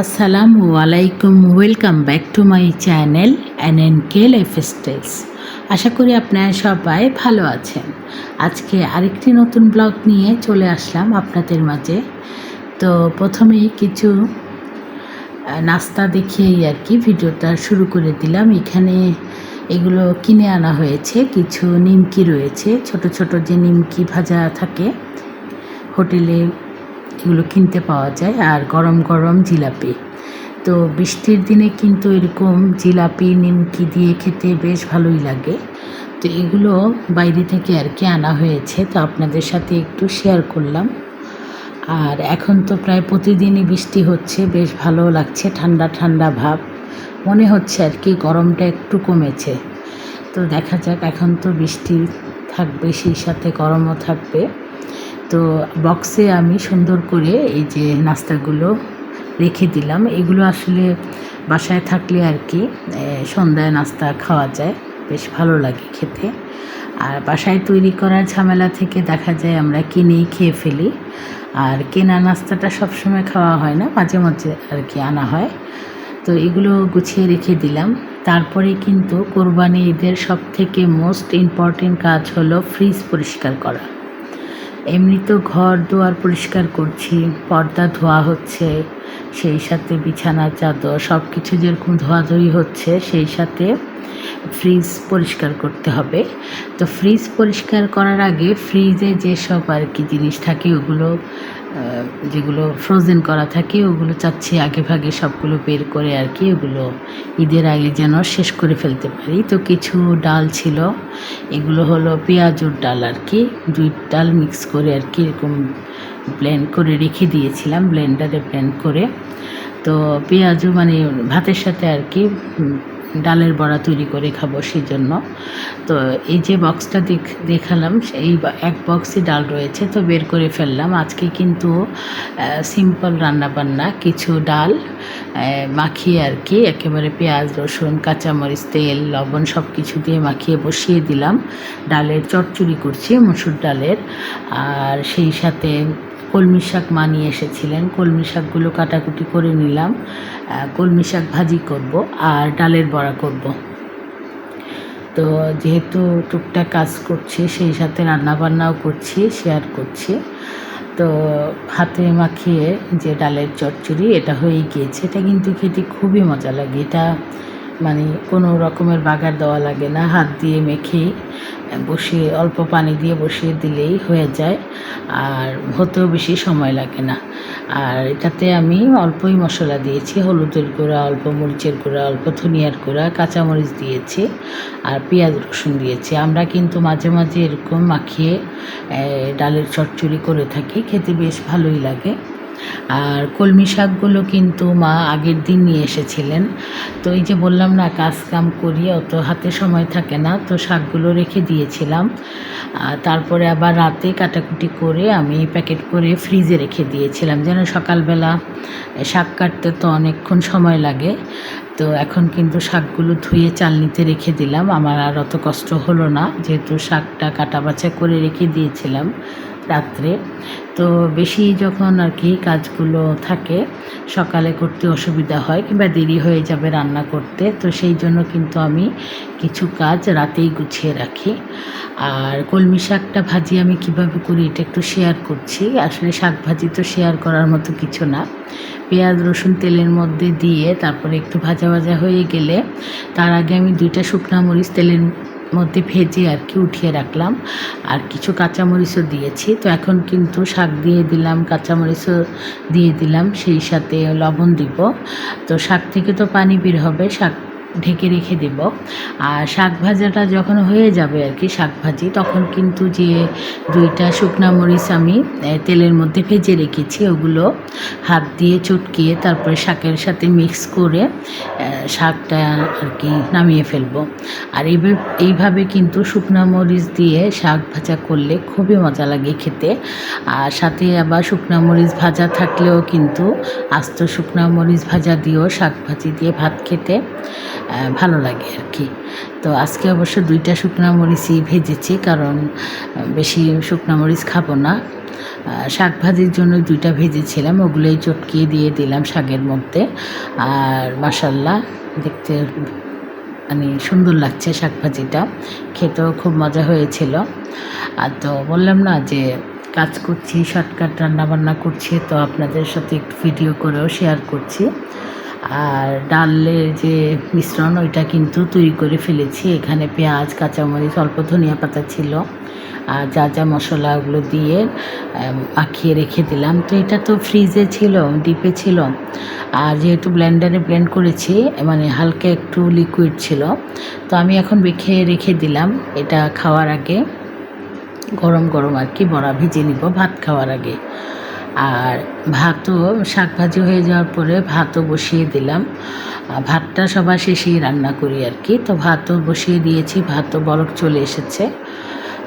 আসসালামু আলাইকুম welcome back to my channel N N K lifestyles আশা করি আপনারা সবাই ভালো আছেন। আজকে আরেকটি নতুন ব্লগ নিয়ে চলে আসলাম আপনাদের মাঝে। তো প্রথমেই কিছু নাস্তা দেখিয়েই আর কি ভিডিওটা শুরু করে দিলাম। এখানে এগুলো কিনে আনা হয়েছে। কিছু নিমকি রয়েছে। ছোট ছোট যে নিমকি ভাজা থাকে, হোটেলে এগুলো কিনতে পাওয়া যায় আর গরম গরম জিলাপি। তো বৃষ্টির দিনে কিন্তু এরকম জিলাপি, নিমকি দিয়ে খেতে বেশ ভালোই লাগে। তো এগুলো বাইরে থেকে আর কি আনা হয়েছে, তো আপনাদের সাথে একটু শেয়ার করলাম। আর এখন তো প্রায় প্রতিদিনই বৃষ্টি হচ্ছে, বেশ ভালো লাগছে, ঠান্ডা ঠান্ডা ভাব। মনে হচ্ছে আর কি গরমটা একটু কমেছে। তো দেখা যাক, এখন তো বৃষ্টি থাকবে, সেই সাথে গরমও থাকবে। তো বক্সে আমি সুন্দর করে এই যে নাস্তাগুলো রেখে দিলাম। এগুলো আসলে বাসায় থাকলে আর কি সন্ধ্যায় নাস্তা খাওয়া যায়, বেশ ভালো লাগে খেতে। আর বাসায় তৈরি করার ঝামেলা থেকে দেখা যায় আমরা কিনেই খেয়ে ফেলি। আর কেনা নাস্তাটা সবসময় খাওয়া হয় না, মাঝে মাঝে আর কি আনা হয়। তো এগুলো গুছিয়ে রেখে দিলাম। তারপরে কিন্তু কোরবানি ঈদের সব থেকে মোস্ট ইম্পর্টেন্ট কাজ হলো ফ্রিজ পরিষ্কার করা। এমনি তো ঘর দুয়ার পরিষ্কার করছি, পর্দা ধোয়া হচ্ছে, সেই সাথে বিছানা চাদর সব কিছু যেরকম ধোয়াধুয়ি হচ্ছে, সেই সাথে ফ্রিজ পরিষ্কার করতে হবে। তো ফ্রিজ পরিষ্কার করার আগে ফ্রিজে যেসব আর কি জিনিস থাকে, ওগুলো যেগুলো ফ্রোজেন করা থাকে, ওগুলো চাচ্ছি আগে ভাগে সবগুলো বের করে আর কি, ওগুলো ঈদের আগে যেন শেষ করে ফেলতে পারি। তো কিছু ডাল ছিল, এগুলো হলো পেঁয়াজুর ডাল আর কি, দুই ডাল মিক্স করে আর কি, এরকম ব্লেন্ড করে রেখে দিয়েছিলাম ব্লেন্ডারে ব্লেন্ড করে। তো পেঁয়াজু মানে ভাতের সাথে আর কি ডালের বড়া তৈরি করে খাব সেই জন্য তো এই যে বক্সটা দেখ দেখালাম বা- এক বক্সই ডাল রয়েছে, তো বের করে ফেললাম। আজকে কিন্তু সিম্পল রান্নাবান্না কিছু ডাল মাখিয়ে আর কি, একেবারে পেঁয়াজ, রসুন, কাঁচামরিচ, তেল, লবণ সব কিছু দিয়ে মাখিয়ে বসিয়ে দিলাম। ডালের চচ্চড়ি করছি, মসুর ডালের। আর সেই সাথে কলমি শাক মা নিয়ে এসেছিলেন। কলমি শাকগুলো কাটাকুটি করে নিলাম। কলমি শাক ভাজি করব আর ডালের বড়া করব। তো যেহেতু টুকটাক কাজ করছি, সেই সাথে রান্নাবান্নাও করছি শেয়ার করছি। তো হাতে মাখিয়ে যে ডালের চচ্চড়ি, এটা হয়ে গিয়েছে। এটা কিন্তু খেতে খুবই মজা লাগে। এটা মানে কোনো রকমের বাগার দেওয়া লাগে না। হাত দিয়ে মেখে বসিয়ে, অল্প পানি দিয়ে বসিয়ে দিলেই হয়ে যায়। আর হতেও বেশি সময় লাগে না। আর এটাতে আমি অল্পই মশলা দিয়েছি। হলুদের গুঁড়া, অল্প মরিচের গুঁড়া, অল্প ধনিয়ার গুঁড়া, কাঁচামরিচ দিয়েছি আর পেঁয়াজ, রসুন দিয়েছি। আমরা কিন্তু মাঝে মাঝে এরকম মাখিয়ে ডালের চচ্চড়ি করে থাকি। খেতে বেশ ভালোই লাগে। আর কলমি শাকগুলো কিন্তু মা আগের দিন নিয়ে এসেছিলেন। তো এই যে বললাম না, কাজ কাম করি অত হাতে সময় থাকে না, তো শাকগুলো রেখে দিয়েছিলাম। তারপরে আবার রাতে কাটাকুটি করে আমি প্যাকেট করে ফ্রিজে রেখে দিয়েছিলাম। যেন সকালবেলা শাক কাটতে তো অনেকক্ষণ সময় লাগে, তো এখন কিন্তু শাকগুলো ধুয়ে চালনিতে রেখে দিলাম। আমার আর অত কষ্ট হলো না, যেহেতু শাকটা কাটা বাছা করে রেখে দিয়েছিলাম। রাত্রে। তো বেশি যখন আর কি কাজগুলো থাকে, সকালে করতে অসুবিধা হয় কিংবা দেরি হয়ে যাবে রান্না করতে, তো সেই জন্য কিন্তু আমি কিছু কাজ রাতেই গুছিয়ে রাখি। আর কলমি শাকটা ভাজি আমি কীভাবে করি এটা একটু শেয়ার করছি। আসলে শাক ভাজি তো শেয়ার করার মতো কিছু না। পেঁয়াজ, রসুন তেলের মধ্যে দিয়ে তারপরে একটু ভাজা ভাজা হয়ে গেলে, তার আগে আমি দুইটা শুকনা মরিচ তেলের মধ্যে ভেজে আর কি উঠিয়ে রাখলাম। আর কিছু কাঁচামরিচও দিয়েছি। তো এখন কিন্তু শাক দিয়ে দিলাম, কাঁচামরিচও দিয়ে দিলাম, সেই সাথে লবণ দিব। তো শাক থেকে তো পানি বের হবে, শাক ঢেকে রেখে দেব। আর শাক ভাজাটা যখন হয়ে যাবে আর কি শাক ভাজি, তখন কিন্তু যে দুইটা শুকনা মরিচ আমি তেলের মধ্যে ভেজে রেখেছি, ওগুলো হাত দিয়ে চটকিয়ে তারপরে শাকের সাথে মিক্স করে শাকটা আর কি নামিয়ে ফেলব। আর এইভাবে কিন্তু শুকনা মরিচ দিয়ে শাক ভাজা করলে খুবই মজা লাগে খেতে। আর সাথে আবার শুকনা মরিচ ভাজা থাকলেও কিন্তু আস্ত শুকনা মরিচ ভাজা দিয়েও শাক ভাজি দিয়ে ভাত খেতে ভালো লাগে আর কি। তো আজকে অবশ্য দুইটা শুকনা মরিচই ভেজেছি কারণ বেশি শুকনা মরিচ খাব না। শাক ভাজির জন্য দুইটা ভেজেছিলাম, ওগুলোই চটকিয়ে দিয়ে দিলাম শাকের মধ্যে। আর মাসাল্লাহ দেখতে মানে সুন্দর লাগছে শাক ভাজিটা, খেতেও খুব মজা হয়েছিল। আর তো বললাম না যে, কাজ করছি, শর্টকাট রান্নাবান্না করছি, তো আপনাদের সাথে একটু ভিডিও করেও শেয়ার করছি। আর ডালের যে মিশ্রণ, ওইটা কিন্তু তৈরি করে ফেলেছি। এখানে পেঁয়াজ, কাঁচামরিচ, অল্প ধনিয়া পাতা ছিল। আর যা যা মশলা ওগুলো দিয়ে মাখিয়ে রেখে দিলাম। তো এটা তো ফ্রিজে ছিল, ডিপে ছিল। আর যেহেতু ব্লেন্ডারে ব্লেন্ড করেছি মানে হালকা একটু লিকুইড ছিল, তো আমি এখন বেখে রেখে দিলাম। এটা খাওয়ার আগে গরম গরম আর কি, বড়া ভেজে নিব ভাত খাওয়ার আগে। আর ভাতও শাক ভাজি হয়ে যাওয়ার পরে ভাতও বসিয়ে দিলাম। ভাতটা সবার শেষেই রান্না করি আর কি। তো ভাতও বসিয়ে দিয়েছি ভাতও বরফ চলে এসেছে।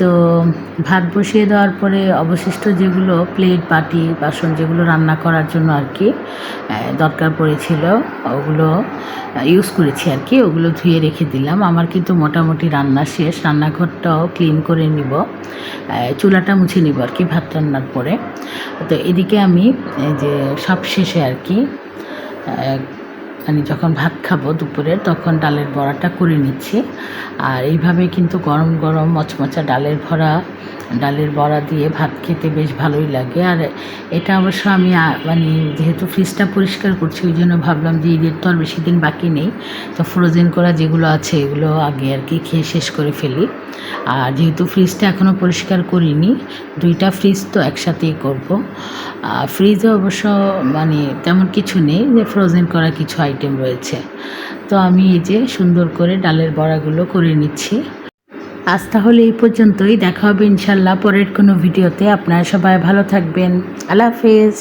তো ভাত বসিয়ে দেওয়ার পরে অবশিষ্ট যেগুলো প্লেট বাটি, বাসন যেগুলো রান্না করার জন্য আর কি দরকার পড়েছিল, ওগুলো ইউজ করেছি আর কি, ওগুলো ধুয়ে রেখে দিলাম। আমার কিন্তু মোটামুটি রান্না শেষ, রান্নাঘরটাও ক্লিন করে নিব চুলাটা মুছে নিব আর কি ভাত রান্নার পরে। তো এদিকে আমি যে সব শেষে আর কি মানে যখন ভাত খাব দুপুরে, তখন ডালের বড়াটা করে নিচ্ছি। আর এইভাবে কিন্তু গরম গরম মচমচা ডালের ভরা, ডালের বড়া দিয়ে ভাত খেতে বেশ ভালোই লাগে। আর এটা অবশ্য আমি মানে যেহেতু ফ্রিজটা পরিষ্কার করছি, ওই জন্য ভাবলাম যে ঈদের তো আর বেশি দিন বাকি নেই। তো ফ্রোজেন করা যেগুলো আছে, এগুলো আগে আর কি খেয়ে শেষ করে ফেলি। আর যেহেতু ফ্রিজটা এখনও পরিষ্কার করিনি, দুইটা ফ্রিজ তো একসাথেই করব। ফ্রিজে অবশ্য মানে তেমন কিছু নেই, যে ফ্রোজেন করা কিছু আইটেম রয়েছে। তো আমি এই যে সুন্দর করে ডালের বড়াগুলো করে নিচ্ছি। আজ তাহলে এই পর্যন্তই, দেখা হবে ইনশাল্লাহ পরের কোনো ভিডিওতে। আপনারা সবাই ভালো থাকবেন। আল্লাহ হাফেজ।